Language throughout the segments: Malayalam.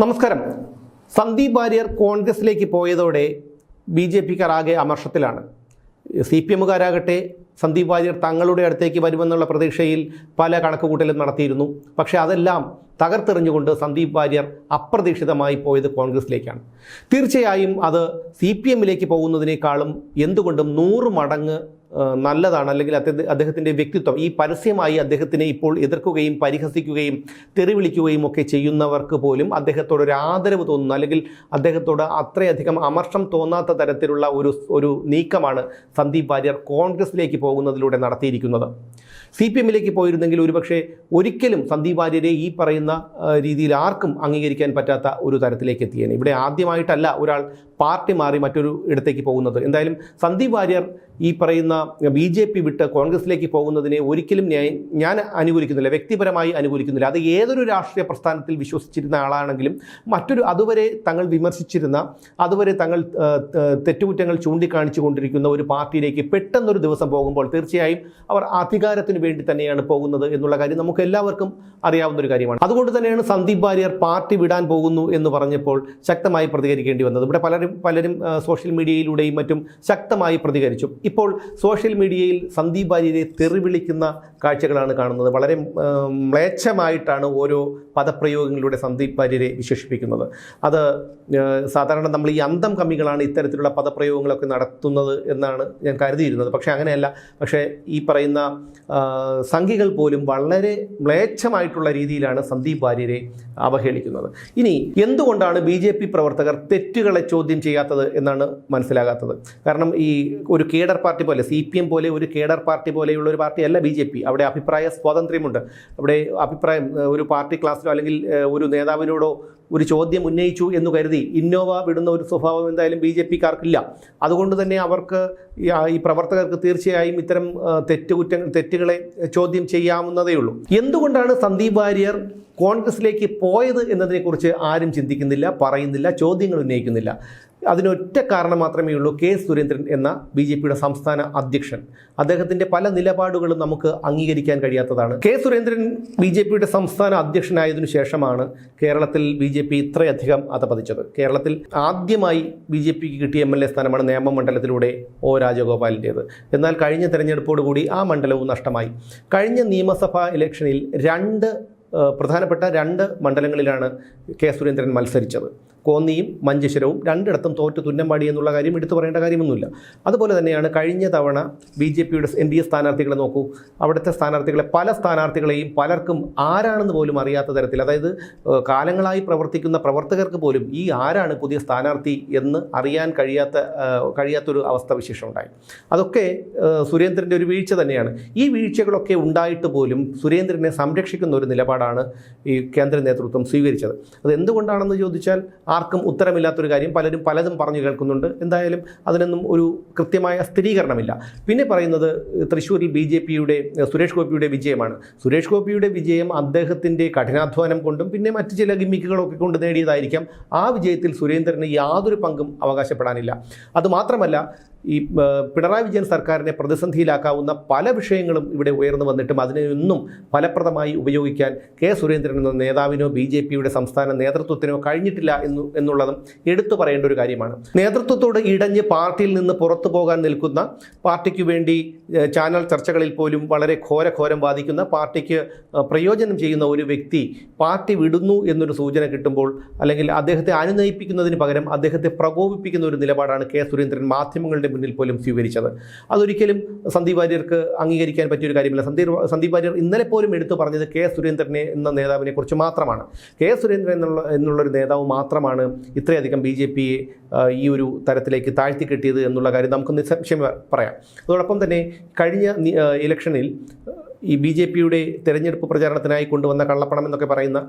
നമസ്കാരം. സന്ദീപ് വാര്യർ കോൺഗ്രസിലേക്ക് പോയതോടെ ബി ജെ പിക്കാർ ആകെ അമർഷത്തിലാണ്. സി പി എമ്മുകാരാകട്ടെ സന്ദീപ് വാര്യർ തങ്ങളുടെ അടുത്തേക്ക് വരുമെന്നുള്ള പ്രതീക്ഷയിൽ പല കണക്കുകൂട്ടലും നടത്തിയിരുന്നു. പക്ഷേ അതെല്ലാം തകർത്തെറിഞ്ഞുകൊണ്ട് സന്ദീപ് വാര്യർ അപ്രതീക്ഷിതമായി പോയത് കോൺഗ്രസിലേക്കാണ്. തീർച്ചയായും അത് സി പി എമ്മിലേക്ക് പോകുന്നതിനേക്കാളും എന്തുകൊണ്ടും നൂറ് മടങ്ങ് നല്ലതാണ് അല്ലെങ്കിൽ അദ്ദേഹ- അദ്ദേഹത്തിന്റെ വ്യക്തിത്വം. ഈ പരസ്യമായി അദ്ദേഹത്തിനെ ഇപ്പോൾ എതിർക്കുകയും പരിഹസിക്കുകയും തെറിവിളിക്കുകയും ഒക്കെ ചെയ്യുന്നവർക്ക് പോലും അദ്ദേഹത്തോട് ഒരു ആദരവ് തോന്നുന്നു. അല്ലെങ്കിൽ അദ്ദേഹത്തോട് അത്രയധികം അമർഷം തോന്നാത്ത തരത്തിലുള്ള ഒരു ഒരു നീക്കമാണ് സന്ദീപ് വാര്യർ കോൺഗ്രസിലേക്ക് പോകുന്നതിലൂടെ നടത്തിയിരിക്കുന്നത്. സി പി എമ്മിലേക്ക് പോയിരുന്നെങ്കിൽ ഒരുപക്ഷെ ഒരിക്കലും സന്ദീപ് വാര്യരെ ഈ പറയുന്ന രീതിയിൽ ആർക്കും അംഗീകരിക്കാൻ പറ്റാത്ത ഒരു തരത്തിലേക്ക് എത്തിയേനെ. ഇവിടെ ആദ്യമായിട്ടല്ല ഒരാൾ പാർട്ടി മാറി മറ്റൊരു ഇടത്തേക്ക് പോകുന്നത്. എന്തായാലും സന്ദീപ് വാര്യർ ഈ പറയുന്ന ബി ജെ പി വിട്ട് കോൺഗ്രസിലേക്ക് പോകുന്നതിനെ ഒരിക്കലും ഞാൻ ഞാൻ അനുകൂലിക്കുന്നില്ല വ്യക്തിപരമായി അനുകൂലിക്കുന്നില്ല. അത് ഏതൊരു രാഷ്ട്രീയ പ്രസ്ഥാനത്തിൽ വിശ്വസിച്ചിരുന്ന ആളാണെങ്കിലും മറ്റൊരു അതുവരെ തങ്ങൾ വിമർശിച്ചിരുന്ന അതുവരെ തങ്ങൾ തെറ്റുകുറ്റങ്ങൾ ചൂണ്ടിക്കാണിച്ചു കൊണ്ടിരിക്കുന്ന ഒരു പാർട്ടിയിലേക്ക് പെട്ടെന്നൊരു ദിവസം പോകുമ്പോൾ തീർച്ചയായും അവർ അധികാരത്തിന് വേണ്ടി തന്നെയാണ് പോകുന്നത് എന്നുള്ള കാര്യം നമുക്ക് എല്ലാവർക്കും അറിയാവുന്ന ഒരു കാര്യമാണ്. അതുകൊണ്ട് തന്നെയാണ് സന്ദീപ് വാര്യർ പാർട്ടി വിടാൻ പോകുന്നു എന്ന് പറഞ്ഞപ്പോൾ ശക്തമായി പ്രതികരിക്കേണ്ടി വന്നത്. ഇവിടെ പലരും പലരും സോഷ്യൽ മീഡിയയിലൂടെയും മറ്റും ശക്തമായി പ്രതികരിച്ചു. ഇപ്പോൾ സോഷ്യൽ മീഡിയയിൽ സന്ദീപ് വാര്യരെ തെറിവിളിക്കുന്ന കാഴ്ചകളാണ് കാണുന്നത്. വളരെ മ്ലേച്ഛമായിട്ടാണ് ഓരോ പദപ്രയോഗങ്ങളിലൂടെ സന്ദീപ് വാര്യരെ വിശേഷിപ്പിക്കുന്നത്. അത് സാധാരണ നമ്മൾ ഈ അന്തം കമ്മികളാണ് ഇത്തരത്തിലുള്ള പദപ്രയോഗങ്ങളൊക്കെ നടത്തുന്നത് എന്നാണ് ഞാൻ കരുതിയിരുന്നത്. പക്ഷേ അങ്ങനെയല്ല. പക്ഷേ ഈ പറയുന്ന സംഖ്യകൾ പോലും വളരെ മ്ലേച്ഛമായിട്ടുള്ള രീതിയിലാണ് സന്ദീപ് വാര്യരെ അവഹേളിക്കുന്നത്. ഇനി എന്തുകൊണ്ടാണ് ബി ജെ പി പ്രവർത്തകർ തെറ്റുകളെ ചോദ്യം ചെയ്യാത്തത് എന്നാണ് മനസ്സിലാകാത്തത്? കാരണം ഈ ഒരു കേഡർ പാർട്ടി പോലെ സി പി എം പോലെ ഒരു കേഡർ പാർട്ടി പോലെയുള്ള ഒരു പാർട്ടിയല്ല ബി ജെ പി. അവിടെ അഭിപ്രായ സ്വാതന്ത്ര്യമുണ്ട്. അവിടെ അഭിപ്രായം ഒരു പാർട്ടി ക്ലാസ്സിലോ അല്ലെങ്കിൽ ഒരു നേതാവിനോടോ ഒരു ചോദ്യം ഉന്നയിച്ചു എന്ന് കരുതി ഇന്നോവ വിടുന്ന ഒരു സ്വഭാവം എന്തായാലും ബി ജെ പിക്കാർക്കില്ല. അതുകൊണ്ട് തന്നെ അവർക്ക് ഈ പ്രവർത്തകർക്ക് തീർച്ചയായും ഇത്തരം തെറ്റുകുറ്റ തെറ്റുകളെ ചോദ്യം ചെയ്യാവുന്നതേ ഉള്ളൂ എന്തുകൊണ്ടാണ് സന്ദീപ് വാര്യർ കോൺഗ്രസിലേക്ക് പോയത് എന്നതിനെക്കുറിച്ച് ആരും ചിന്തിക്കുന്നില്ല പറയുന്നില്ല ചോദ്യങ്ങൾ ഉന്നയിക്കുന്നില്ല. അതിനൊറ്റ കാരണം മാത്രമേ ഉള്ളൂ കെ സുരേന്ദ്രൻ എന്ന ബി ജെ പിയുടെ സംസ്ഥാന അധ്യക്ഷൻ. അദ്ദേഹത്തിന്റെ പല നിലപാടുകളും നമുക്ക് അംഗീകരിക്കാൻ കഴിയാത്തതാണ്. കെ സുരേന്ദ്രൻ ബി ജെ പിയുടെ സംസ്ഥാന അധ്യക്ഷനായതിനു ശേഷമാണ് കേരളത്തിൽ ബി ജെ പി ഇത്രയധികം അതപതിച്ചത് കേരളത്തിൽ ആദ്യമായി ബി ജെ പിക്ക് കിട്ടിയ എം എൽ എ സ്ഥാനമാണ് നേമം മണ്ഡലത്തിലൂടെ ഒ രാജഗോപാലിന്റേത് എന്നാൽ കഴിഞ്ഞ തെരഞ്ഞെടുപ്പോടുകൂടി ആ മണ്ഡലവും നഷ്ടമായി. കഴിഞ്ഞ നിയമസഭാ ഇലക്ഷനിൽ രണ്ട് പ്രധാനപ്പെട്ട രണ്ട് മണ്ഡലങ്ങളിലാണ് കെ സുരേന്ദ്രൻ മത്സരിച്ചത്. കോന്നിയും മഞ്ചേശ്വരവും രണ്ടിടത്തും തോറ്റ് തുന്നമ്പാടി എന്നുള്ള കാര്യം എടുത്തു പറയേണ്ട കാര്യമൊന്നുമില്ല. അതുപോലെ തന്നെയാണ് കഴിഞ്ഞ തവണ ബി ജെ പിയുടെ എൻ ഡി എ സ്ഥാനാർത്ഥികളെ നോക്കൂ. അവിടുത്തെ സ്ഥാനാർത്ഥികളെ പല സ്ഥാനാർത്ഥികളെയും പലർക്കും ആരാണെന്ന് പോലും അറിയാത്ത തരത്തിൽ അതായത് കാലങ്ങളായി പ്രവർത്തിക്കുന്ന പ്രവർത്തകർക്ക് പോലും ഈ ആരാണ് പുതിയ സ്ഥാനാർത്ഥി എന്ന് അറിയാൻ കഴിയാത്ത കഴിയാത്തൊരു അവസ്ഥ വിശേഷം ഉണ്ടായി. അതൊക്കെ സുരേന്ദ്രന്റെ ഒരു വീഴ്ച തന്നെയാണ്. ഈ വീഴ്ചകളൊക്കെ ഉണ്ടായിട്ട് പോലും സുരേന്ദ്രനെ സംരക്ഷിക്കുന്ന ഒരു നിലപാടാണ് ഈ കേന്ദ്ര നേതൃത്വം സ്വീകരിച്ചത്. അത് എന്തുകൊണ്ടാണെന്ന് ചോദിച്ചാൽ ആർക്കും ഉത്തരമില്ലാത്തൊരു കാര്യം പലരും പലതും പറഞ്ഞു കേൾക്കുന്നുണ്ട്. എന്തായാലും അതിനൊന്നും ഒരു കൃത്യമായ സ്ഥിരീകരണമില്ല. പിന്നെ പറയുന്നത് തൃശ്ശൂരിൽ ബി ജെ പിയുടെ സുരേഷ് ഗോപിയുടെ വിജയമാണ്. സുരേഷ് ഗോപിയുടെ വിജയം അദ്ദേഹത്തിന്റെ കഠിനാധ്വാനം കൊണ്ടും പിന്നെ മറ്റ് ചില ഗിമ്മിക്കുകളൊക്കെ കൊണ്ട് നേടിയതായിരിക്കാം. ആ വിജയത്തിൽ സുരേന്ദ്രന് യാതൊരു പങ്കും അവകാശപ്പെടാനില്ല. അതുമാത്രമല്ല ഈ പിണറായി വിജയൻ സർക്കാരിനെ പ്രതിസന്ധിയിലാക്കാവുന്ന പല വിഷയങ്ങളും ഇവിടെ ഉയർന്നു വന്നിട്ടും അതിനെയൊന്നും ഫലപ്രദമായി ഉപയോഗിക്കാൻ കെ സുരേന്ദ്രൻ എന്ന നേതാവിനോ ബി ജെ പിയുടെ സംസ്ഥാന നേതൃത്വത്തിനോ കഴിഞ്ഞിട്ടില്ല എന്ന് എന്നുള്ളതും എടുത്തു പറയേണ്ട ഒരു കാര്യമാണ്. നേതൃത്വത്തോട് ഇടഞ്ഞ് പാർട്ടിയിൽ നിന്ന് പുറത്തു പോകാൻ നിൽക്കുന്ന പാർട്ടിക്ക് വേണ്ടി ചാനൽ ചർച്ചകളിൽ പോലും വളരെ ഘോരഘോരം ബാധിക്കുന്ന പാർട്ടിക്ക് പ്രയോജനം ചെയ്യുന്ന ഒരു വ്യക്തി പാർട്ടി വിടുന്നു എന്നൊരു സൂചന കിട്ടുമ്പോൾ അല്ലെങ്കിൽ അദ്ദേഹത്തെ അനുനയിപ്പിക്കുന്നതിന് പകരം അദ്ദേഹത്തെ പ്രകോപിപ്പിക്കുന്ന ഒരു നിലപാടാണ് കെ സുരേന്ദ്രൻ മാധ്യമങ്ങളുടെ മുന്നിൽ പോലും സ്വീകരിച്ചത്. അതൊരിക്കലും സന്ദീപ് വാര്യർക്ക് അംഗീകരിക്കാൻ പറ്റിയൊരു കാര്യമില്ല. സന്ദീപ് സന്ദീപ് വാര്യർ ഇന്നലെ പോലും എടുത്തു പറഞ്ഞത് കെ സുരേന്ദ്രനെ എന്ന നേതാവിനെ കുറിച്ച് മാത്രമാണ്. കെ സുരേന്ദ്രൻ എന്നുള്ള എന്നുള്ളൊരു നേതാവ് മാത്രമാണ് ഇത്രയധികം ബി ജെ പിയെ ഈ ഒരു തരത്തിലേക്ക് താഴ്ത്തി കിട്ടിയത് എന്നുള്ള കാര്യം നമുക്ക് നിസ്സംശയം പറയാം. അതോടൊപ്പം തന്നെ കഴിഞ്ഞ ഇലക്ഷനിൽ ഈ ബി ജെ പിയുടെ തെരഞ്ഞെടുപ്പ് പ്രചാരണത്തിനായി കൊണ്ടുവന്ന കള്ളപ്പണം എന്നൊക്കെ പറയുന്ന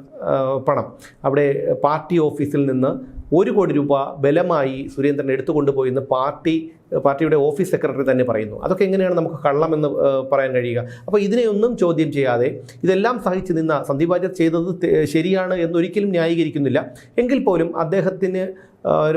പണം അവിടെ പാർട്ടി ഓഫീസിൽ നിന്ന് ഒരു കോടി രൂപ ബലമായി സുരേന്ദ്രൻ എടുത്തുകൊണ്ടുപോയി എന്ന് പാർട്ടി പാർട്ടിയുടെ ഓഫീസ് സെക്രട്ടറി തന്നെ പറയുന്നു. അതൊക്കെ എങ്ങനെയാണ് നമുക്ക് കള്ളമെന്ന് പറയാൻ കഴിയുക? അപ്പോൾ ഇതിനെയൊന്നും ചോദ്യം ചെയ്യാതെ ഇതെല്ലാം സഹിച്ച് നിന്ന സന്ദീപ് ചെയ്തത് ശരിയാണ് എന്നൊരിക്കലും ന്യായീകരിക്കുന്നില്ല. എങ്കിൽ പോലും അദ്ദേഹത്തിന്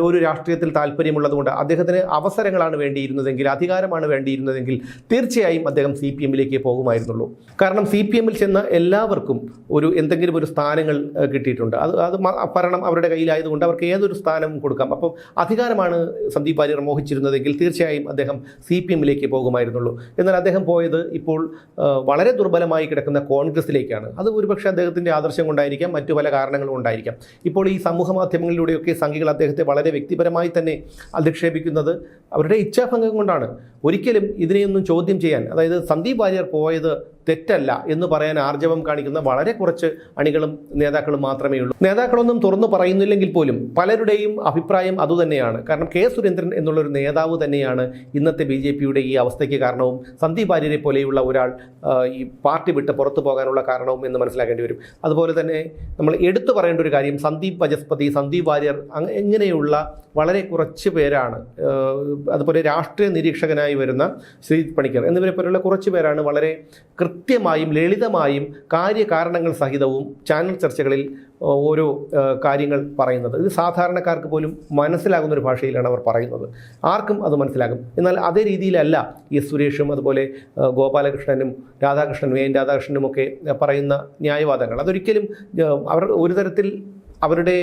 ഒരു രാഷ്ട്രീയത്തിൽ താല്പര്യമുള്ളതുകൊണ്ട് അദ്ദേഹത്തിന് അവസരങ്ങളാണ് വേണ്ടിയിരുന്നതെങ്കിൽ അധികാരമാണ് വേണ്ടിയിരുന്നതെങ്കിൽ തീർച്ചയായും അദ്ദേഹം സി പി എമ്മിലേക്ക് പോകുമായിരുന്നുള്ളൂ. കാരണം സി പി എമ്മിൽ ചെന്ന എല്ലാവർക്കും ഒരു എന്തെങ്കിലും ഒരു സ്ഥാനങ്ങൾ കിട്ടിയിട്ടുണ്ട്. അത് അത് ഭരണം അവരുടെ കയ്യിലായതുകൊണ്ട് അവർക്ക് ഏതൊരു സ്ഥാനവും കൊടുക്കാം. അപ്പോൾ അധികാരമാണ് സന്ദീപ് വാര്യർ മോഹിച്ചിരുന്നതെങ്കിൽ തീർച്ചയായും അദ്ദേഹം സി പി എമ്മിലേക്ക് പോകുമായിരുന്നുള്ളൂ. എന്നാൽ അദ്ദേഹം പോയത് ഇപ്പോൾ വളരെ ദുർബലമായി കിടക്കുന്ന കോൺഗ്രസിലേക്കാണ്. അത് ഒരുപക്ഷെ അദ്ദേഹത്തിന്റെ ആദർശം കൊണ്ടായിരിക്കാം മറ്റു പല കാരണങ്ങളും ഉണ്ടായിരിക്കാം ഇപ്പോൾ ഈ സമൂഹ മാധ്യമങ്ങളിലൂടെയൊക്കെ സംഘികൾ അദ്ദേഹത്തെ വളരെ വ്യക്തിപരമായി തന്നെ അധിക്ഷേപിക്കുന്നത്. അവരുടെ ഇച്ഛാഭംഗം കൊണ്ടാണ്. ഒരിക്കലും ഇതിനെയൊന്നും ചോദ്യം ചെയ്യാൻ അതായത് സന്ദീപ് വാര്യർ പോയത് തെറ്റല്ല എന്ന് പറയാൻ ആർജവം കാണിക്കുന്ന വളരെ കുറച്ച് അണികളും നേതാക്കളും മാത്രമേ ഉള്ളൂ. നേതാക്കളൊന്നും തുറന്നു പറയുന്നില്ലെങ്കിൽ പോലും പലരുടെയും അഭിപ്രായം അതുതന്നെയാണ് കാരണം കെ സുരേന്ദ്രൻ എന്നുള്ളൊരു നേതാവ് തന്നെയാണ് ഇന്നത്തെ ബി ജെ പിയുടെ ഈ അവസ്ഥയ്ക്ക് കാരണവും സന്ദീപ് വാര്യരെ പോലെയുള്ള ഒരാൾ ഈ പാർട്ടി വിട്ട് പുറത്തു പോകാനുള്ള കാരണവും എന്ന് മനസ്സിലാക്കേണ്ടി വരും. അതുപോലെ തന്നെ നമ്മൾ എടുത്തു പറയേണ്ട ഒരു കാര്യം സന്ദീപ് വജസ്പതി സന്ദീപ് വാര്യർ എങ്ങനെയുള്ള വളരെ കുറച്ച് പേരാണ് അതുപോലെ രാഷ്ട്രീയ നിരീക്ഷകനായി വരുന്ന ശ്രീ പണിക്കർ എന്നിവരെ പോലുള്ള കുറച്ച് പേരാണ് വളരെ കൃത്യമായും ലളിതമായും കാര്യകാരണങ്ങൾ സഹിതവും ചാനൽ ചർച്ചകളിൽ ഓരോ കാര്യങ്ങൾ പറയുന്നത്. ഇത് സാധാരണക്കാർക്ക് പോലും മനസ്സിലാകുന്ന ഒരു ഭാഷയിലാണ് അവർ പറയുന്നത്. ആർക്കും അത് മനസ്സിലാകും. എന്നാൽ അതേ രീതിയിലല്ല ഈ സുരേഷും അതുപോലെ ഗോപാലകൃഷ്ണനും രാധാകൃഷ്ണനും എൻ രാധാകൃഷ്ണനും ഒക്കെ പറയുന്ന ന്യായവാദങ്ങൾ. അതൊരിക്കലും അവർ ഒരു തരത്തിൽ അവരുടെ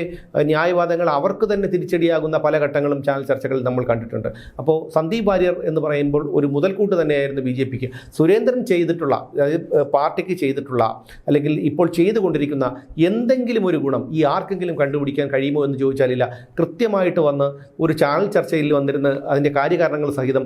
ന്യായവാദങ്ങൾ അവർക്ക് തന്നെ തിരിച്ചടിയാകുന്ന പല ഘട്ടങ്ങളും ചാനൽ ചർച്ചകളിൽ നമ്മൾ കണ്ടിട്ടുണ്ട്. അപ്പോൾ സന്ദീപ് വാര്യർ എന്ന് പറയുമ്പോൾ ഒരു മുതൽക്കൂട്ട് തന്നെയായിരുന്നു ബി ജെ പിക്ക്. സുരേന്ദ്രൻ ചെയ്തിട്ടുള്ള അതായത് പാർട്ടിക്ക് ചെയ്തിട്ടുള്ള അല്ലെങ്കിൽ ഇപ്പോൾ ചെയ്തുകൊണ്ടിരിക്കുന്ന എന്തെങ്കിലും ഒരു ഗുണം ഈ ആർക്കെങ്കിലും കണ്ടുപിടിക്കാൻ കഴിയുമോ എന്ന് ചോദിച്ചാലില്ല. കൃത്യമായിട്ട് വന്ന് ഒരു ചാനൽ ചർച്ചയിൽ വന്നിരുന്ന് അതിന്റെ കാര്യകാരണങ്ങൾ സഹിതം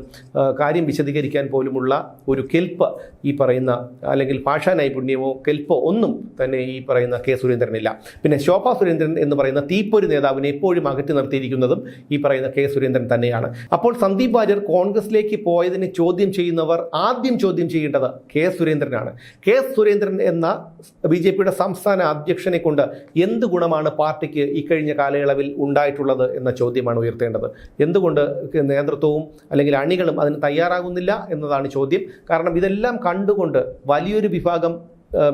കാര്യം വിശദീകരിക്കാൻ പോലുമുള്ള ഒരു കെൽപ്പ് ഈ പറയുന്ന അല്ലെങ്കിൽ ഭാഷാ നൈപുണ്യമോ കെൽപ്പോ ഒന്നും തന്നെ ഈ പറയുന്ന കെ സുരേന്ദ്രനില്ല. പിന്നെ ശോഭാ സുരേന്ദ്രൻ എന്ന് പറയുന്ന തീപ്പൊരു നേതാവിനെ എപ്പോഴും അകറ്റി നിർത്തിയിരിക്കുന്നതും ഈ പറയുന്ന കെ സുരേന്ദ്രൻ തന്നെയാണ്. അപ്പോൾ സന്ദീപ് വാര്യർ കോൺഗ്രസിലേക്ക് പോയതിനെ ചോദ്യം ചെയ്യുന്നവർ ആദ്യം ചോദ്യം ചെയ്യേണ്ടത് കെ സുരേന്ദ്രനാണ്. കെ സുരേന്ദ്രൻ എന്ന ബി ജെ പിയുടെ സംസ്ഥാന അധ്യക്ഷനെ കൊണ്ട് എന്ത് ഗുണമാണ് പാർട്ടിക്ക് ഇക്കഴിഞ്ഞ കാലയളവിൽ ഉണ്ടായിട്ടുള്ളത് എന്ന ചോദ്യമാണ് ഉയർത്തേണ്ടത്. എന്തുകൊണ്ട് നേതൃത്വവും അല്ലെങ്കിൽ അണികളും അതിന് തയ്യാറാകുന്നില്ല എന്നതാണ് ചോദ്യം. കാരണം ഇതെല്ലാം കണ്ടുകൊണ്ട് വലിയൊരു വിഭാഗം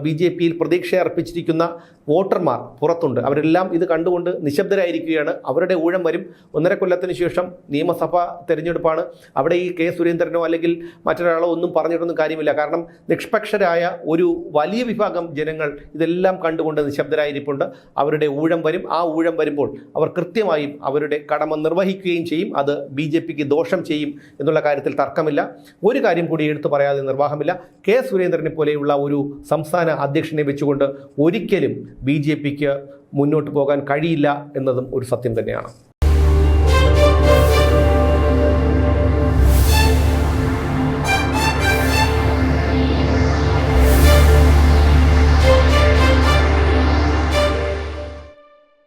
ബി ജെ പിയിൽ പ്രതീക്ഷ അർപ്പിച്ചിരിക്കുന്ന വോട്ടർമാർ പുറത്തുണ്ട്. അവരെല്ലാം ഇത് കണ്ടുകൊണ്ട് നിശബ്ദരായിരിക്കുകയാണ്. അവരുടെ ഊഴം വരും. ഒന്നര കൊല്ലത്തിന് ശേഷം നിയമസഭ തെരഞ്ഞെടുപ്പാണ്. അവിടെ ഈ കെ സുരേന്ദ്രനോ അല്ലെങ്കിൽ മറ്റൊരാളോ ഒന്നും പറഞ്ഞിട്ടൊന്നും കാര്യമില്ല. കാരണം നിഷ്പക്ഷരായ ഒരു വലിയ വിഭാഗം ജനങ്ങൾ ഇതെല്ലാം കണ്ടുകൊണ്ട് നിശബ്ദരായിരിപ്പുണ്ട്. അവരുടെ ഊഴം വരും. ആ ഊഴം വരുമ്പോൾ അവർ കൃത്യമായും അവരുടെ കടമ നിർവഹിക്കുകയും ചെയ്യും. അത് ബി ജെ പിക്ക് ദോഷം ചെയ്യും എന്നുള്ള കാര്യത്തിൽ തർക്കമില്ല. ഒരു കാര്യം കൂടി എടുത്തു പറയാതെ നിർവാഹമില്ല. കെ സുരേന്ദ്രനെ പോലെയുള്ള ഒരു സംസ്ഥാന അധ്യക്ഷനെ വെച്ചുകൊണ്ട് ഒരിക്കലും ബി ജെ പിക്ക് മുന്നോട്ട് പോകാൻ കഴിയില്ല എന്നതും ഒരു സത്യം തന്നെയാണ്.